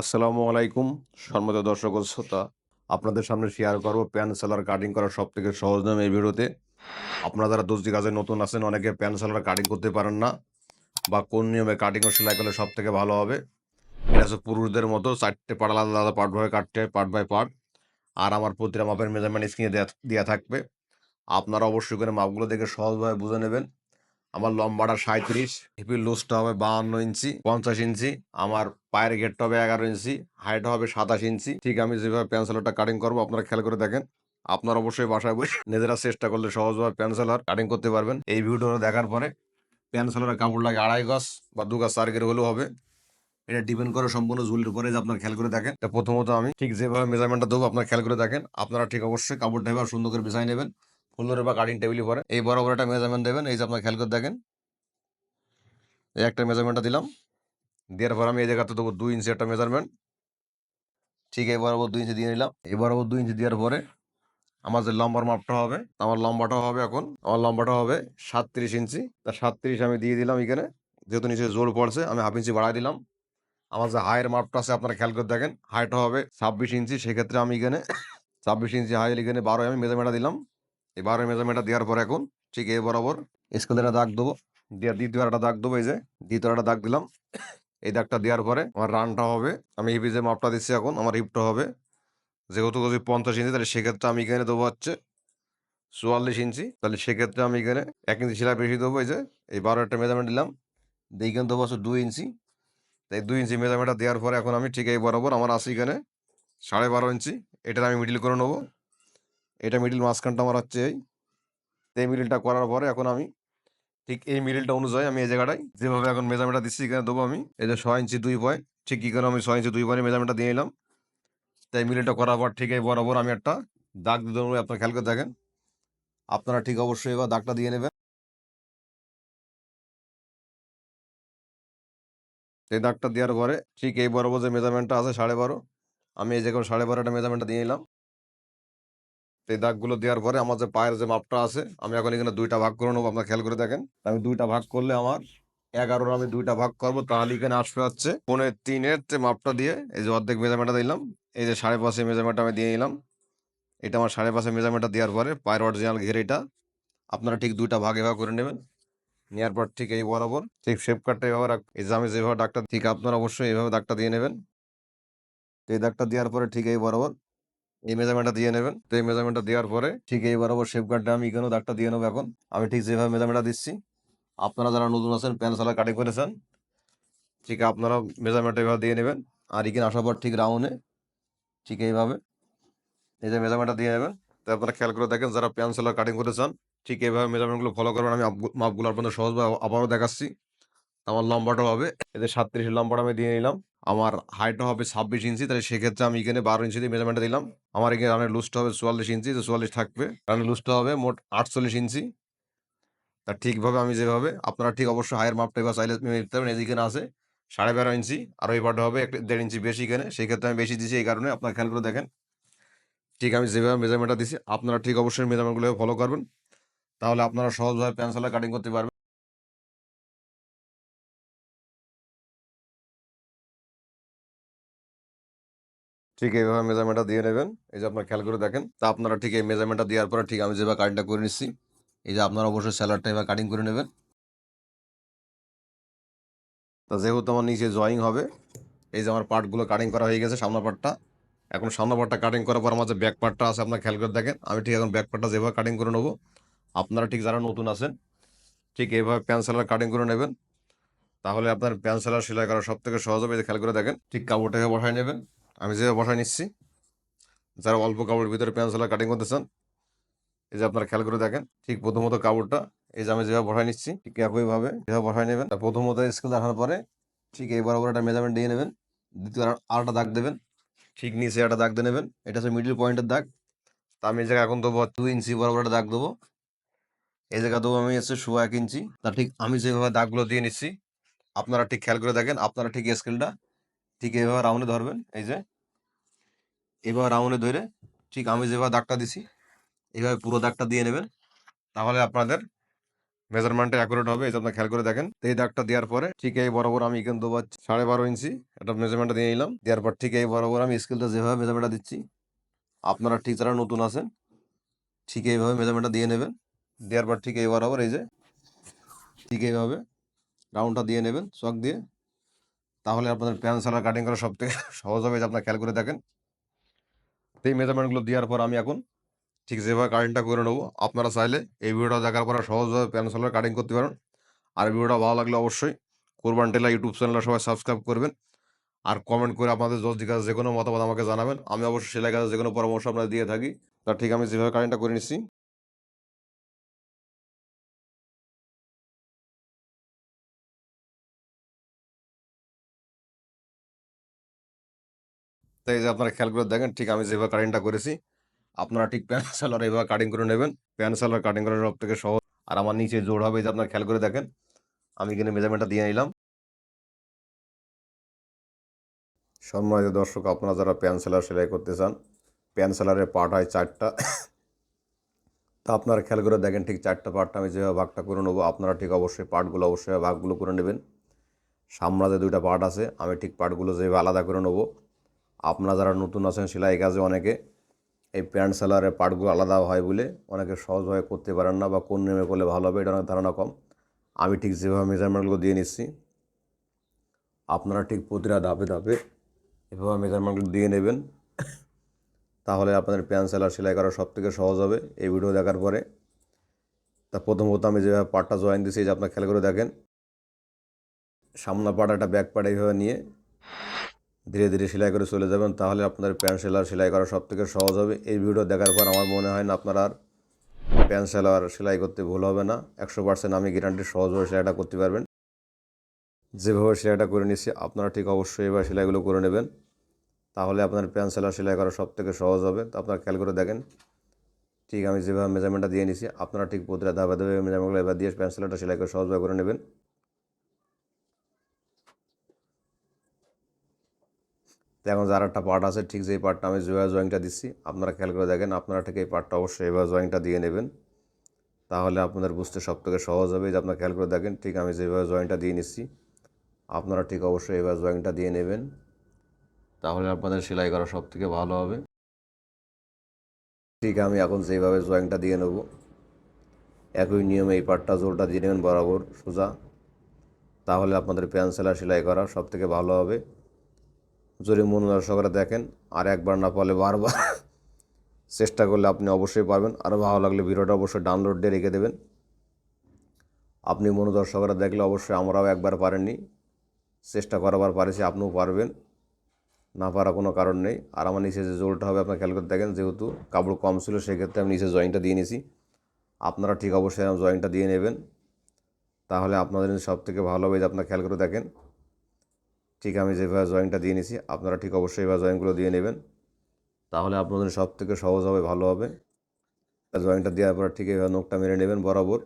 আসসালামু আলাইকুম সম্মত দর্শক শ্রোতা। আপনাদের সামনে শেয়ার করব প্যান সেলার কাটিং করার সব থেকে সহজ নাম এই ভিডিওতে। আপনারা যারা দর্জি কাজে নতুন আছেন, অনেকে প্যান সেলার কাটিং করতে পারেন না বা কোন নিয়মে কাটিং ও সেলাই করলে সব থেকে ভালো হবে। এটা পুরুষদের মতো চারটে পাট আলাদা আলাদা পার্ট ভাবে কাটতে, পার্ট বাই পার্ট। আর আমার প্রতিটা মাপের মেজারমেন্ট স্ক্রিনে দেওয়া থাকবে। আপনারা অবশ্যই করে মাপগুলো দেখে সহজভাবে বুঝে নেবেন। আমার লম্বাটা সাঁত্রিশ হিপির লুজটা হবে বাহান্ন ইঞ্চি, পঞ্চাশ ইঞ্চি। আমার পায়ের গেটটা হবে এগারো ইঞ্চি হাইট হবে সাতাশ ইঞ্চি। ঠিক আমি যেভাবে পেন্সিলটা কাটিং করব, আপনারা খেয়াল করে দেখেন। আপনার অবশ্যই বাসায় বসে নিজেরা চেষ্টা করলে সহজভাবে পেন্সিলার কাটিং করতে পারবেন। এই ভিডিওটা দেখার পরে পেন্সিলের কাপড় লাগে আড়াই গজ বা দু গাছ চার গের হলেও হবে। এটা ডিপেন্ড করে সম্পূর্ণ ঝুলির উপরে যে আপনার খেয়াল করে দেখেন। প্রথমত আমি ঠিক যেভাবে মেজারমেন্টটা দেবো, আপনার খেয়াল করে দেখেন। আপনারা ঠিক অবশ্যই কাপড়টা এবার সুন্দর করে বিছাই নেবেন। ফুলের বা কাটিং টেবিলে পরে। এই বরাবর একটা মেজারমেন্ট দেবেন, এই যে আপনার খেয়াল করে দেখেন। এই একটা মেজারমেন্টটা দিলাম। দেওয়ার পর আমি এই জায়গাতে দেবো দুই ইঞ্চি একটা মেজারমেন্ট ঠিক এই বরাবর দুই ইঞ্চি দিয়ে নিলাম। এই বরাবর দুই ইঞ্চি দেওয়ার পরে আমার যে লম্বার মাপটা হবে, আমার লম্বাটা হবে এখন, আমার লম্বাটা হবে সাতত্রিশ ইঞ্চি তা সাতত্রিশ আমি দিয়ে দিলাম এখানে। যেহেতু নিচে জোর পড়ছে, আমি হাফ ইঞ্চি বাড়াই দিলাম। আমার যে হাইয়ের মাপটা আছে, আপনারা খেয়াল করে দেখেন হাইটটা হবে ছাব্বিশ ইঞ্চি সেক্ষেত্রে আমি এখানে ছাব্বিশ ইঞ্চি হাই এখানে বারো আমি মেজারমেন্টটা দিলাম। এই বারো মেজারমেন্টটা দেওয়ার পর এখন ঠিক এই বরাবর। স্কেলের দাগ দেবো। দিয়ে দ্বিতীয় একটা দাগ দেবো এই যে। দ্বিতীয় একটা দাগ দিলাম। এই দাগটা দেওয়ার পরে আমার রানটা হবে। আমি হিপি যে মাপটা দিচ্ছি এখন। আমার হিপটা হবে। যেহেতু যদি পঞ্চাশ ইঞ্চি, তাহলে সেক্ষেত্রে আমি এখানে দেবো হচ্ছে চুয়াল্লিশ ইঞ্চি। তাহলে সেক্ষেত্রে আমি এখানে এক ইঞ্চি সেলাই বেশি দেবো এই যে। এই বারো একটা মেজারমেন্ট দিলাম। এখানে দেবো হচ্ছে দুই ইঞ্চি। তাই দুই ইঞ্চি মেজারমেন্টটা দেওয়ার পরে এখন আমি ঠিক এই বরাবর আমার আছে এখানে সাড়ে বারো ইঞ্চি। এটার আমি মিডিল করে নেব। এটা মিডিল মাঝখানটা আমার হচ্ছে এই। এই মিডিলটা করার পরে এখন আমি ঠিক এই মিডিলটা অনুযায়ী আমি এই জায়গাটায় যেভাবে এখন মেজারমেন্টটা দিচ্ছি এখানে দেবো আমি। এই যে ছয় ইঞ্চি দুই পয়েন্ট, ঠিক এখানে আমি ছয় ইঞ্চি দুই পয়েন্ট মেজারমেন্টটা দিয়ে নিলাম। তাই মিডিলটা করার পর ঠিক এই বরাবর আমি একটা দাগ দেবো, আপনার খেয়াল করে দেখেন। আপনারা ঠিক অবশ্যই এবার দাগটা দিয়ে নেবেন। এই দাগটা দেওয়ার পরে ঠিক এই বরাবর যে মেজারমেন্টটা আছে সাড়ে বারো, আমি এই জায়গায় সাড়ে বারোটা মেজারমেন্টটা দিয়ে নিলাম। এই দাগগুলো দেওয়ার পরে আমার যে পায়ের যে মাপটা আছে, আমি এখন এখানে দুইটা ভাগ করে নেব, আপনার খেয়াল করে দেখেন। আমি দুইটা ভাগ করলে আমার এগারোর আমি দুইটা ভাগ করব, তাহলে এখানে আসবে হচ্ছে পনেরো তিনের মাপটা দিয়ে, এই যে অর্ধেক মেজারমেন্টটা দিলাম, এই যে সাড়ে পাঁচে মেজারমেন্টটা আমি দিয়ে নিলাম। এটা আমার সাড়ে পাঁচে মেজারমেন্টটা দেওয়ার পরে পায়ের অরিজিনাল ঘেরেটা, আপনারা ঠিক দুইটা ভাগ এভাবে করে নেবেন। নেওয়ার পর ঠিক এই বরাবর, ঠিক শেপ কাটটা এভাবে রাখ, এই যে আমি যেভাবে ডাকটা ঠিক আপনারা অবশ্যই এইভাবে দাগটা দিয়ে নেবেন। তো এই দাগটা দেওয়ার পরে ঠিক এই বরাবর এই মেজারমেন্টটা দিয়ে নেবেন। তো এই মেজারমেন্টটা দেওয়ার পরে ঠিক এই বরাবর শেপ কাটটা আমি এখানেও দাগটা দিয়ে নেব এখন। আমি ঠিক যেভাবে মেজারমেন্টটা দিচ্ছি, আপনারা যারা নতুন আছেন প্যান সালা কাটিং করেছেন, ঠিক আপনারা মেজারমেন্টটা এভাবে দিয়ে নেবেন। আর এখানে আসার পর ঠিক রাউন্ডে ঠিক এইভাবে এই যে মেজারমেন্টটা দিয়ে নেবেন। তো আপনারা খেয়াল করে দেখেন, যারা প্যান সেলার কাটিং করেছেন, ঠিক এইভাবে মেজারমেন্টগুলো ফলো করবেন। আমি মাপগুলো আপনাদের সহজভাবে আবারও দেখাচ্ছি। আমার লম্বাটা হবে, এদের সাতত্রিশ লম্বাটা আমি দিয়ে নিলাম। আমার হাইটটা হবে ছাব্বিশ ইঞ্চি, তাহলে সেক্ষেত্রে আমি এখানে বারো ইঞ্চি দিয়ে মেজারমেন্টটা দিলাম। আমার এখানে রানের লুজটা হবে চুয়াল্লিশ ইঞ্চি, তো চুয়াল্লিশ থাকবে। রানের লুজটা হবে মোট আটচল্লিশ ইঞ্চি। তা ঠিকভাবে আমি যেভাবে, আপনারা ঠিক অবশ্যই হায়ের মাপটা এবার চাইলে নিতে পারবেন, এদিকে আছে সাড়ে বারো ইঞ্চি, আর ওই পাটা হবে এক দেড় ইঞ্চি বেশি এখানে সেই ক্ষেত্রে আমি বেশি দিচ্ছি এই কারণে, আপনারা খেয়াল করে দেখেন। ঠিক আমি যেভাবে মেজারমেন্টটা দিচ্ছি আপনারা ঠিক অবশ্যই মেজারমেন্টগুলো ফলো করবেন। তাহলে আপনারা সহজভাবে পেন্সিলে কাটিং করতে পারবেন। ঠিক এইভাবে মেজারমেন্টটা দিয়ে নেবেন। এই যে আপনারা খেয়াল করে দেখেন, তা আপনারা ঠিক এই মেজারমেন্টটা দেওয়ার পরে ঠিক আমি যেভাবে কাটিংটা করে নিচ্ছি, এই যে আপনারা অবশ্যই স্যালাডটা এবার কাটিং করে নেবেন। তা যেহেতু আমার নিচে জয়িং হবে, এই যে আমার পার্টগুলো কাটিং করা হয়ে গেছে সামনের পার্টটা এখন সামনের পার্টটা কাটিং করার পর আমার যে ব্যাক পার্টটা আছে, আপনারা খেয়াল করে দেখেন, আমি ঠিক এখন ব্যাক পার্টটা যেভাবে কাটিং করে নেব, আপনারা ঠিক যারা নতুন আছেন, ঠিক এইভাবে প্যান্সেলার কাটিং করে নেবেন। তাহলে আপনার প্যান্সেলার সেলাই করা সব থেকে সহজ হবে খেয়াল করে দেখেন, ঠিক কাপড়টাকে বসায় নেবেন। আমি যেভাবে বসায় নিচ্ছি, যারা অল্প কাপড়ের ভিতরে প্যান্সেলার কাটিং করতে চান এই যে আপনারা খেয়াল করে দেখেন, ঠিক প্রথমত কাপড়টা, এই যে আমি যেভাবে বসায় নিচ্ছি, ঠিক একইভাবে যেভাবে বসায় নেবেন প্রথমত স্কেল দেখানোর পরে, ঠিক এই বরাবর একটা মেজারমেন্ট দিয়ে নেবেন দ্বিতীয় আর- আরেকটা দাগ দেবেন, ঠিক নিচে একটা দাগ দিয়ে নেবেন, এটা হচ্ছে মিডিল পয়েন্টের দাগ, তা আমি এই জায়গায় এখন দেবো দু ইঞ্চি বরাবর একটা দাগ দেবো, এই জায়গা দেবো আমি হচ্ছে সোয়া এক ইঞ্চি তা ঠিক আমি যেভাবে দাগগুলো দিয়ে নিচ্ছি, আপনারা ঠিক খেয়াল করে দেখেন, আপনারা ঠিক স্কেলটা ঠিক এইভাবে রাউন্ডে ধরবেন, এই যে। এভাবে রাউন্ডে ধরে ঠিক আমি যেভাবে দাগটা দিছি, এইভাবে পুরো দাগটা দিয়ে নেবেন। তাহলে আপনাদের মেজারমেন্টটা অ্যাকুরেট হবে, এই যে আপনার খেয়াল করে দেখেন। এই দাগটা দেওয়ার পরে ঠিক এই বরাবর আমি কিন্তু বা সাড়ে বারো ইঞ্চি একটা মেজারমেন্টটা দিয়ে নিলাম। দেওয়ার পর ঠিক এই বরাবর আমি স্কেলটা যেভাবে মেজারমেন্টটা দিচ্ছি, আপনারা ঠিক যারা নতুন আছেন, ঠিক এইভাবে মেজারমেন্টটা দিয়ে নেবেন। দেওয়ার পর ঠিক এই বরাবর এই যে, ঠিক এইভাবে রাউন্ডটা দিয়ে নেবেন, চক দিয়ে। তাহলে আপনাদের প্যান সালার কাটিং করা সব থেকে সহজ হবে যে আপনার খেয়াল করে দেখেন। তো এই মেজারমেন্টগুলো দেওয়ার পর আমি এখন ঠিক যেভাবে কাটিংটা করে নেব, আপনারা চাইলে এই ভিডিওটা দেখার পর সহজভাবে প্যান সালার কাটিং করতে পারেন। আর ভিডিওটা ভালো লাগলে অবশ্যই কোরবান টেলা ইউটিউব চ্যানেলটা সবাই সাবস্ক্রাইব করবেন। আর কমেন্ট করে আপনাদের যদি জিজ্ঞাসা যে কোনো মতামত আমাকে জানাবেন। আমি অবশ্যই সেলাই কাজে যে কোনো পরামর্শ আপনাদের দিয়ে থাকি। তা ঠিক আমি যেভাবে কাটিংটা করে নিচ্ছি। তাই যে আপনারা খেয়াল করে দেখেন, ঠিক আমি যেভাবে কাটিংটা করেছি, আপনারা ঠিক প্যান সালোয়ার এইভাবে কাটিং করে নেবেন। প্যান সালোয়ার কাটিং করা সব থেকে সহজ। আর আমার নিচে জোর হবে যে আপনারা খেয়াল করে দেখেন, আমি এখানে মেজারমেন্টটা দিয়ে নিলাম। সম্মানিত দর্শক, আপনারা যারা প্যান সেলার সেলাই করতে চান প্যান সেলারের পার্ট হয় চারটা। তা আপনারা খেয়াল করে দেখেন, ঠিক চারটা পার্টটা আমি যেভাবে ভাগটা করে নেব, আপনারা ঠিক অবশ্যই পার্টগুলো অবশ্যই ভাগগুলো করে নেবেন। সামনাতে দুইটা পার্ট আছে, আমি ঠিক পার্টগুলো যেভাবে আলাদা করে নেব। আপনারা যারা নতুন আছেন, সেলাই কাজে অনেকে, এই প্যান্ট সেলারের পার্টগুলো আলাদা হয় বলে অনেকে সহজভাবে করতে পারেন না বা কোন নেমে করলে ভালো হবে, এটা অনেক ধারণা কম। আমি ঠিক যেভাবে মেজারমেন্টগুলো দিয়ে নিচ্ছি, আপনারা ঠিক প্রতিটা ধাপে ধাপে এভাবে মেজারমেন্টগুলো দিয়ে নেবেন, তাহলে আপনাদের প্যান্ট সেলার সেলাই করা সব থেকে সহজ হবে এই ভিডিও দেখার পরে। তা প্রথমত আমি যেভাবে পার্টটা জয়েন এই যে আপনার খেয়াল করে দেখেন সামনা পার্ট একটা ব্যাক পার্ট এইভাবে নিয়ে ধীরে ধীরে সেলাই করে চলে যাবেন, তাহলে আপনাদের প্যান্ট সেলার সেলাই করা সব থেকে সহজ হবে। এই ভিডিও দেখার পর আমার মনে হয় না আপনারা আর প্যান্ট সেলার সেলাই করতে ভুল হবে না। একশো পার্সেন্ট আমি গ্যারান্টি সহজভাবে সেলাইটা করতে পারবেন। যেভাবে সেলাইটা করে নিচ্ছি আপনারা ঠিক অবশ্যই এবার সেলাইগুলো করে নেবেন। তাহলে আপনার প্যান্ট সেলার সেলাই করা সব থেকে সহজ হবে। তো আপনারা খেয়াল করে দেখেন। ঠিক আমি যেভাবে মেজারমেন্টটা দিয়ে নিচ্ছি আপনারা ঠিক প্রতিটা ধাপে ধাপে মেজারমেন্টগুলো এবার দিয়ে প্যান্ট সেলারটা সেলাই করে সহজভাবে করে নেবেন। তো এখন যার একটা পার্ট আছে, ঠিক যেই পার্টটা আমি যেভাবে জয়েন্টটা দিচ্ছি, আপনারা খেয়াল করে দেখেন, আপনারা ঠিক এই পার্টটা অবশ্যই এভাবে জয়েনটা দিয়ে নেবেন। তাহলে আপনাদের বুঝতে সব থেকে সহজ হবে যে আপনারা খেয়াল করে দেখেন, ঠিক আমি যেভাবে জয়েনটা দিয়ে নিচ্ছি, আপনারা ঠিক অবশ্যই এভাবে জয়েন্টটা দিয়ে নেবেন। তাহলে আপনাদের সেলাই করা সব থেকে ভালো হবে। ঠিক আমি এখন যেভাবে জয়েনটা দিয়ে নেব, একই নিয়মে এই পার্টটা জোরটা দিয়ে নেবেন বরাবর, সোজা। তাহলে আপনাদের প্যান সেলাই সেলাই করা সব থেকে ভালো হবে। যদি মন দর্শকরা দেখেন, আর একবার না পারলে বারবার চেষ্টা করলে আপনি অবশ্যই পারবেন। আরও ভালো লাগলে ভিডিওটা অবশ্যই ডাউনলোড দিয়ে রেখে দেবেন। আপনি মনোদর্শকরা দেখলে অবশ্যই আমরাও একবার পারেননি। চেষ্টা করাবার পারেছি, আপনিও পারবেন। না পারা কোনো কারণ নেই। আর আমার নিচে যে জোরটা হবে, আপনার খেয়াল করে দেখেন, যেহেতু কাপড় কম ছিল, সেক্ষেত্রে আমি নিচে জয়েন্টটা দিয়ে নিয়েছি আপনারা ঠিক অবশ্যই জয়েন্টটা দিয়ে নেবেন। তাহলে আপনাদের সব থেকে ভালো হবে যে আপনার খেয়াল করে দেখেন। ঠিক আমি যেভাবে জয়েনটা দিয়ে নিছি, আপনারা ঠিক অবশ্যই এবার জয়েনগুলো দিয়ে নেবেন। তাহলে আপনাদের সব থেকে সহজ হবে, ভালো হবে। জয়েনটা দেওয়ার পর ঠিক এভাবে নখটা মেরে নেবেন বরাবর।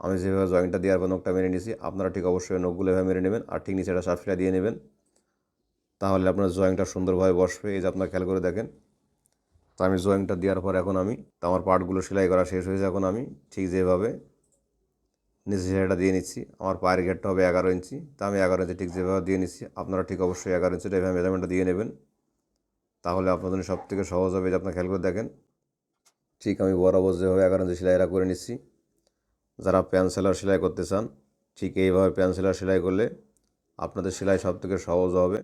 আমি যেভাবে জয়েন্টটা দেওয়ার পর নখটা মেরে নিয়েছি আপনারা ঠিক অবশ্যই নখগুলো এভাবে মেরে নেবেন। আর ঠিক নিচে একটা সার্ফিলা দিয়ে নেবেন। তাহলে আপনার জয়েন্টটা সুন্দরভাবে বসবে, এই যে আপনার খেয়াল করে দেখেন। তো আমি জয়েন্টটা দেওয়ার পর এখন আমি আমার পার্টগুলো সেলাই করা শেষ হয়েছে এখন আমি, ঠিক যেভাবে। নিচে সেলাইটা দিয়ে নিচ্ছি। আমার পায়ের ঘেরটা হবে এগারো ইঞ্চি। তা আমি এগারো ইঞ্চি ঠিক যেভাবে দিয়ে নিচ্ছি, আপনারা ঠিক অবশ্যই এগারো ইঞ্চিটা এভাবে মেজারমেন্টটা দিয়ে নেবেন। তাহলে আপনাদের সব থেকে সহজ হবে যে আপনার খেয়াল করে দেখেন। ঠিক আমি বরাবর যেভাবে এগারো ইঞ্চি সেলাইটা করে নিচ্ছি। যারা প্যান সেলার সেলাই করতে চান, ঠিক এইভাবে প্যান সেলার সেলাই করলে আপনাদের সেলাই সব থেকে সহজ হবে।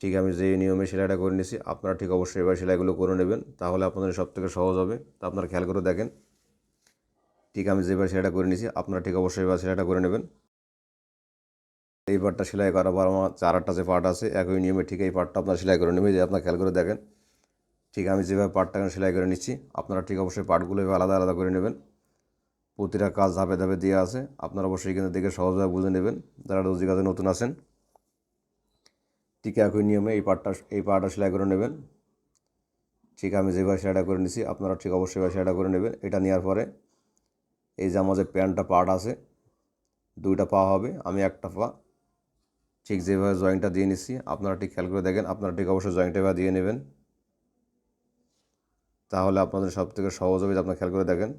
ঠিক আমি যে নিয়মে সেলাইটা করে নিচ্ছি, আপনারা ঠিক অবশ্যই এবার সেলাইগুলো করে নেবেন। তাহলে আপনাদের সব থেকে সহজ হবে। তা আপনারা খেয়াল করে দেখেন। ঠিক আমি যেভাবে সেলাইটা করে নিয়েছি আপনারা ঠিক অবশ্যই এবার সেলাইটা করে নেবেন। এই পার্টটা সেলাই করার পর আমার চার আটটা যে পার্ট আছে, একই নিয়মে ঠিক এই পার্টটা আপনার সেলাই করে নেবে যে আপনার খেয়াল করে দেখেন, ঠিক আমি যেভাবে পার্টটা সেলাই করে নিচ্ছি, আপনারা ঠিক অবশ্যই পার্টগুলো আলাদা আলাদা করে নেবেন। প্রতিটা কাজ ধাপে ধাপে দেওয়া আছে, আপনারা অবশ্যই কিন্তু দেখে সহজভাবে বুঝে নেবেন, যারা রোজি কাজে নতুন আছেন। ঠিক একই নিয়মে এই পার্টটা এই পার্টটা সেলাই করে নেবেন। ঠিক আমি যেভাবে সেলাইটা করে নিচ্ছি আপনারা ঠিক অবশ্যই সেলাইটা করে নেবেন। এটা নেওয়ার পরে এই যে আমাদের প্যান্টটা পার্ট আছে, দুইটা পা হবে, আমি একটা পা। ঠিক যেভাবে জয়েন্টটা দিয়ে নিচ্ছি আপনারা ঠিক খেয়াল করে দেখেন, আপনারা ঠিক অবশ্যই জয়েন্টটা এবার দিয়ে নেবেন। তাহলে আপনাদের সব থেকে সহজ হবে আপনার খেয়াল করে দেখেন।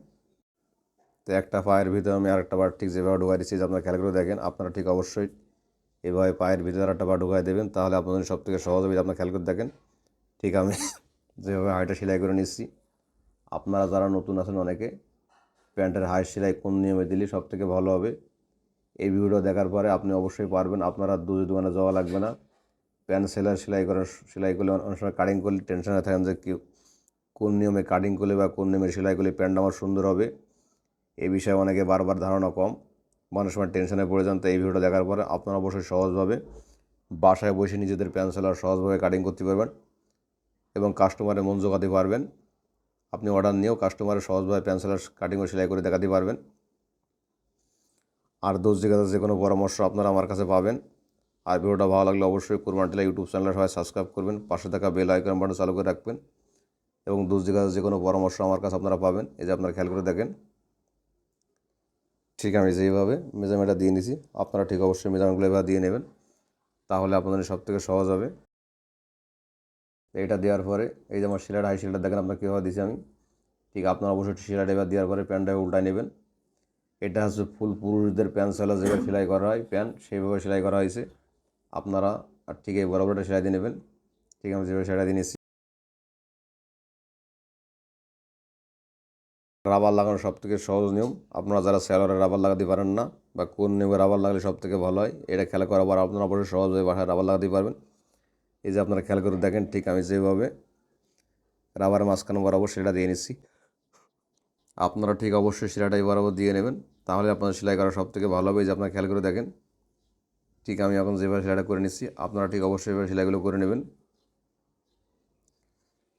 তো একটা পায়ের ভিতরে আমি আরেকটা বার ঠিক যেভাবে ঢুকাই দিচ্ছি যে আপনারা খেয়াল করে দেখেন, আপনারা ঠিক অবশ্যই এভাবে পায়ের ভিতরে আরেকটা বার ঢুকাই দেবেন, তাহলে আপনাদের সব থেকে সহজ হবে আপনারা খেয়াল করে দেখেন। ঠিক আমি যেভাবে হাইটা সেলাই করে নিচ্ছি আপনারা যারা নতুন আছেন অনেকে প্যান্টের হাই সেলাই কোন নিয়মে দিলে সব থেকে ভালো হবে? এই ভিডিও দেখার পরে আপনি অবশ্যই পারবেন। আপনারা দু দোকানে যাওয়া লাগবে না। প্যান্ট সেলাই সেলাই করার সেলাই করলে অনেক সময় কাটিং করলে টেনশনে থাকেন যে কেউ কোন নিয়মে কাটিং করলে বা কোন নিয়মে সেলাই করলে প্যান্ট আমার সুন্দর হবে? এই বিষয়ে অনেকে বারবার ধারণা কম। মানুষ সময় টেনশনে পড়ে যান, তো এই ভিডিওটা দেখার পরে আপনারা অবশ্যই সহজভাবে বাসায় বসে নিজেদের প্যান্ট সেলার সহজভাবে কাটিং করতে পারবেন এবং কাস্টমারের মন জোগাতে পারবেন। আপনি অর্ডার নিয়েও কাস্টমারের সহজভাবে প্যান্ট সেলার কাটিং ও সেলাই করে দেখাতে পারবেন। আর দোষ জিজ্ঞাসা যে কোনো পরামর্শ আপনারা আমার কাছে পাবেন। আর ভিডিওটা ভালো লাগলে অবশ্যই কুরবান টেলা ইউটিউব চ্যানেলে সবাই সাবস্ক্রাইব করবেন, পাশে থাকা বেল আইকন বাটন চালু করে রাখবেন এবং দোষ জিজ্ঞাসা যে কোনো পরামর্শ আমার কাছে আপনারা পাবেন। এই যে আপনারা খেয়াল করে দেখেন। ঠিক আমি যেইভাবে মেজারমেন্টটা দিয়ে নিছি, আপনারা ঠিক অবশ্যই মেজারমেন্টগুলো এভাবে দিয়ে নেবেন। তাহলে আপনাদের সব থেকে সহজ হবে। এইটা দেওয়ার পরে, এই যে আমার শিলাটা হাই শিলাটা দেখেন আপনার কীভাবে দিয়েছি আমি। ঠিক আপনার অবশ্যই শিলাটা এবার দেওয়ার পরে প্যান্টটা উল্টায় নেবেন। এটা হচ্ছে ফুল পুরুষদের প্যান্ট সেলা যেভাবে সেলাই করা হয় প্যান্ট সেইভাবে সেলাই করা হয়েছে। আপনারা আর ঠিক এই বরাবরটা সেলাই দিয়ে নেবেন। ঠিক আমি যেভাবে সেলাই দিয়ে নিচ্ছি রাবার লাগানো সব থেকে সহজ নিয়ম। আপনারা যারা স্যালোয়ারে রাবার লাগাতে পারেন না বা কোন নিয়মে রাবার লাগালে সব থেকে ভালো হয়, এটা খেলা করার পর আপনারা অবশ্যই সহজভাবে বাসায় রাবার লাগাতে পারবেন। এই যে আপনারা খেয়াল করে দেখেন, ঠিক আমি যেভাবে রাবারের মাঝখানে বরাবর সেটা দিয়ে নিচ্ছি। আপনারা ঠিক অবশ্যই সেলাটাই বরাবর দিয়ে নেবেন, তাহলে আপনাদের সেলাই করা সব থেকে ভালো হবে। যে আপনারা খেয়াল করে দেখেন, ঠিক আমি এখন যেভাবে সেলাইটা করে নিচ্ছি, আপনারা ঠিক অবশ্যই এভাবে সেলাইগুলো করে নেবেন।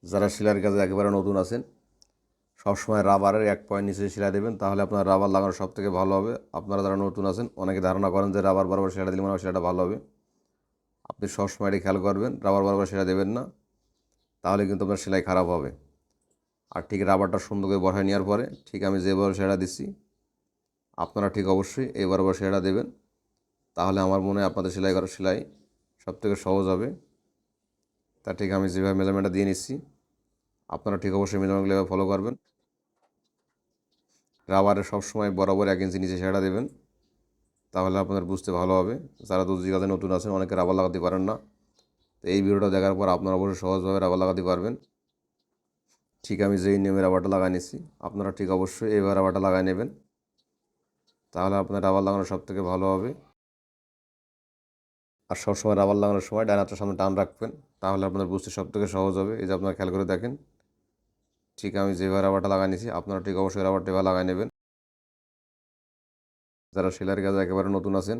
যারা সেলাইয়ের কাজে একেবারে নতুন আছেন, সবসময় রাবারের এক পয়েন্ট নিচে সেলাই দেবেন, তাহলে আপনার রাবার লাগানো সব থেকে ভালো হবে। আপনারা যারা নতুন আছেন, অনেকে ধারণা করেন যে রাবার বরাবর সেলাই দিলে মনে হয় সেটা ভালো হবে। আপনি সবসময় এটি খেয়াল করবেন রাবার বরাবর সেটা দেবেন না, তাহলে কিন্তু আপনার সেলাই খারাপ হবে। আর ঠিক রাবারটা সুন্দর করে বসায় নেওয়ার পরে ঠিক আমি যেভাবে সেটা দিচ্ছি, আপনারা ঠিক অবশ্যই এই বরাবর সেটা দেবেন, তাহলে আমার মনে হয় আপনাদের সেলাই করার সেলাই সব থেকে সহজ হবে। তা ঠিক আমি যেভাবে মেজারমেন্টটা দিয়ে নিচ্ছি, আপনারা ঠিক অবশ্যই মেজারমেন্টগুলো এভাবে ফলো করবেন। রাবারে সবসময় বরাবর এক ইঞ্চি নিচে সেটা দেবেন। তাহলে আপনাদের বুঝতে ভালো হবে। যারা দুধ জিগাতে নতুন আছেন, অনেকে রাবার লাগাতে পারেন না। তো এই ভিডিওটা দেখার পর আপনারা অবশ্যই সহজভাবে রাবার লাগাতে পারবেন। ঠিক আমি যেই নিয়মে রাবারটা লাগাই নিচ্ছি আপনারা ঠিক অবশ্যই এইভাবে রাবারটা লাগাই নেবেন। তাহলে আপনার রাবার লাগানো সব থেকে ভালো হবে। আর সবসময় রাবার লাগানোর সময় ডান সামনে টান রাখবেন, তাহলে আপনার বুঝতে সব থেকে সহজ হবে। এই যে আপনারা খেয়াল করে দেখেন, ঠিক আমি যেভাবে রাবারটা লাগাই নিয়েছি, আপনারা ঠিক অবশ্যই রাবারটা এভাবে লাগাই নেবেন। যারা সেলাইয়ের কাজে একেবারে নতুন আছেন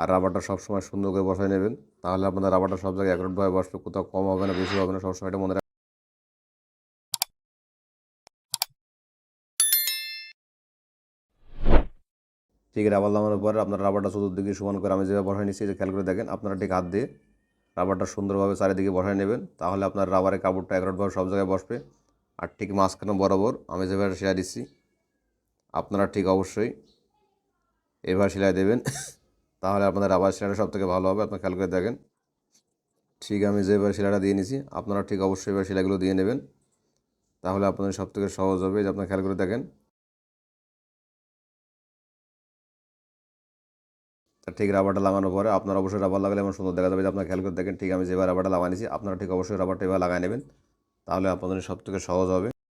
আর রাবারটা সবসময় সুন্দর করে বসায় নেবেন, তাহলে আপনাদের রাবারটা সব জায়গায় একরোটভাবে বসবে, কোথাও কম হবে না, বেশি হবে না সবসময় এটা মনে রাখবেন ঠিক রাবার লাগানোর পর আপনার রাবারটা চতুর্দিকে সমান করে আমি যেভাবে বসায় নিচ্ছি যে খেয়াল করে দেখেন, আপনারা ঠিক হাত দিয়ে রাবারটা সুন্দরভাবে চারিদিকে বসায় নেবেন, তাহলে আপনার রাবারের কাপড়টা একরোটভাবে সব জায়গায় বসবে। আর ঠিক মাঝখানে বরাবর আমি যেভাবে সেলাই দিচ্ছি আপনারা ঠিক অবশ্যই এভাবে সেলাই দেবেন। তাহলে আপনাদের রাবার সেলাইটা সব থেকে ভালো হবে, আপনার খেয়াল করে দেখেন। ঠিক আমি যেভাবে সেলাইটা দিয়ে নিছি, আপনারা ঠিক অবশ্যই এবার সেলাইগুলো দিয়ে নেবেন। তাহলে আপনাদের সব থেকে সহজ হবে যে আপনার খেয়াল করে দেখেন। ঠিক রাবারটা লাগানোর পরে আপনারা অবশ্যই রাবার লাগালে এমন সুন্দর দেখা যাবে যে আপনার খেয়াল করে দেখেন, ঠিক আমি যেভাবে রাবারটা লাগাই নিছি, আপনারা ঠিক অবশ্যই রাবারটা এভাবে লাগাই নেবেন। তাহলে আপনাদের সব থেকে সহজ হবে।